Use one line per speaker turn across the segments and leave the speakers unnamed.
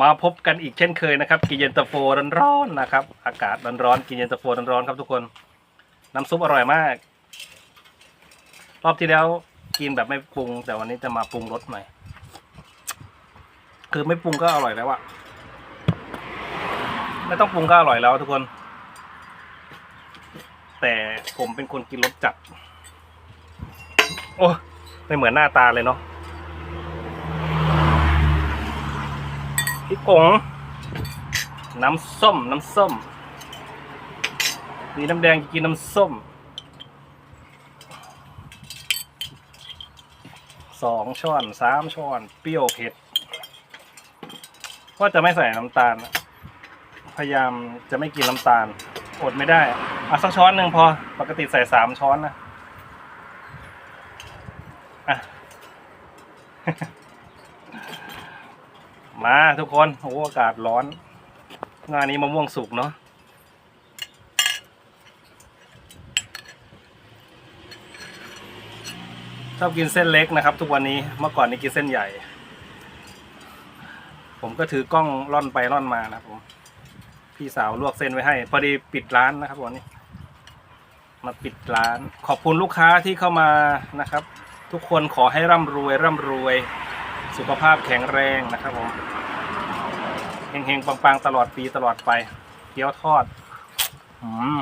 มาพบกันอีกเช่นเคยนะครับ กินเย็นตาโฟร้อนๆนะครับ อากาศร้อนๆกินเย็นตาโฟร้อนๆครับทุกคน น้ำซุปอร่อยมาก รอบที่แล้วกินแบบไม่ปรุง แต่วันนี้จะมาปรุงรสหน่อยคือไม่ปรุงก็อร่อยแล้วอะไม่ต้องปรุงก็อร่อยแล้วทุกคน แต่ผมเป็นคนกินรสจัด โอ้ไม่เหมือนหน้าตาเลยเนาะ พริกง น้ำส้ม น้ำส้ม มีน้ำแดงกินน้ำส้ม สองช้อนสามช้อน เปรี้ยวเผ็ดก็จะไม่ใส่น้ำตาล พยายามจะไม่กินน้ำตาล อดไม่ได้เอาสักช้อนหนึ่งพอ ปกติใส่สามช้อนนะ อะ มาทุกคนโอ้อากาศร้อน งานนี้มะม่วงสุกเนาะชอบกินเส้นเล็กนะครับ ทุกวันนี้เมื่อก่อนนี่กินเส้นใหญ่ ผมก็ถือกล้องล่อนไปล่อนมานะครับผมพี่สาวลวกเส้นไว้ให้ พอดีปิดร้านนะครับวันนี้ มาปิดร้าน ขอบคุณลูกค้าที่เข้ามานะครับ ทุกคนขอให้ร่ำรวยร่ำรวย สุขภาพแข็งแรงนะครับผมเฮงๆปังๆ ตลอดปีตลอดไป เกี๊ยวทอดอืม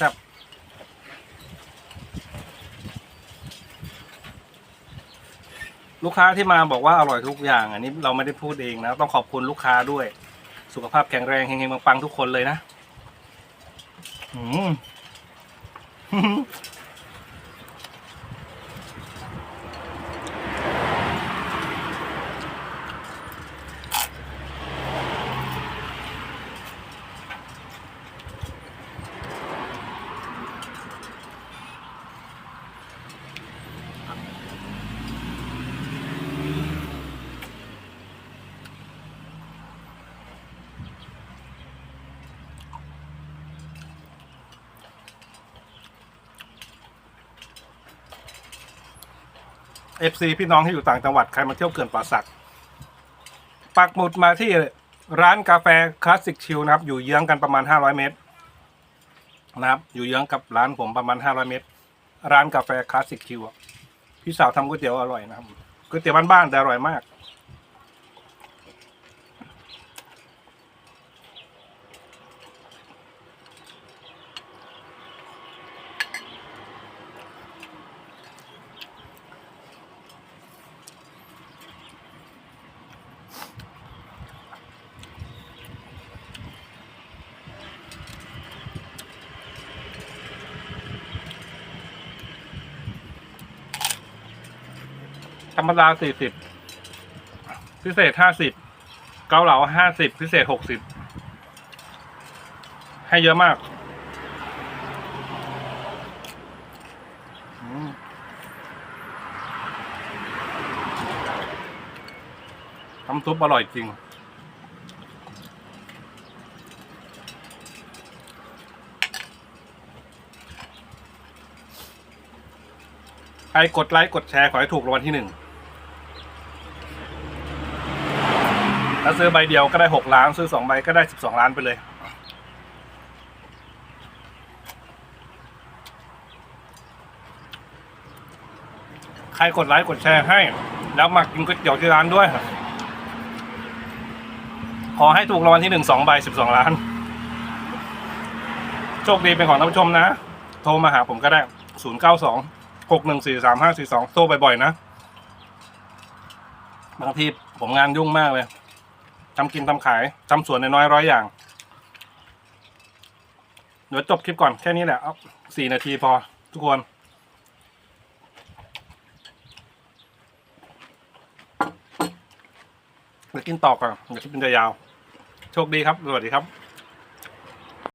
ครับลูกค้าที่มาบอกว่าอร่อยทุกอย่าง อันนี้เราไม่ได้พูดเองนะ ต้องขอบคุณลูกค้าด้วย สุขภาพแข็งแรงเฮงๆปังๆทุกคนเลยนะ อืม เอฟซีพี่น้องที่อยู่ต่างจังหวัดใครมาเที่ยวเขื่อนป่าสัก ปักหมุดมาที่ร้านกาแฟคลาสสิกชิลนะครับ อยู่เยื้องกันประมาณ 500 เมตร นะครับ อยู่เยื้องกับร้านผมประมาณ 500 เมตร ร้านกาแฟคลาสสิกชิลพี่สาวทำก๋วยเตี๋ยวอร่อยนะครับก๋วยเตี๋ยวบ้านๆแต่อร่อยมาก ธรรมดาสี่สิบพิเศษห้าสิบเกาเหลาห้าสิบพิเศษหกสิบให้เยอะมากอืมน้ำซุปอร่อยจริง ใครกดไลค์ กดแชร์ ขอให้ถูกรางวัลที่หนึ่ง ถ้าซื้อใบเดียวก็ได้หกล้าน ซื้อสองใบก็ได้สิบสองล้านไปเลย ใครกดไลค์กดแชร์ให้ แล้วมากินก๋วยเตี๋ยวที่ร้านด้วย ขอให้ถูกรางวัลที่หนึ่งสองใบสิบสองล้าน โชคดีเป็นของท่านผู้ชมนะ โทรมาหาผมก็ได้ศูนย์เก้าสองหกหนึ่งสี่สามห้าสี่สองโทรบ่อยๆนะ บางทีผมงานยุ่งมากเลย ทำกินทำขายทำสวนน้อยๆร้อยอย่าง เดี๋ยวจบคลิปก่อนแค่นี้แหละเอาสี่นาทีพอทุกคนเดี๋ยวกินต่อก่อนเดี๋ยวคลิปมันจะยาว โชคดีครับ สวัสดีครับ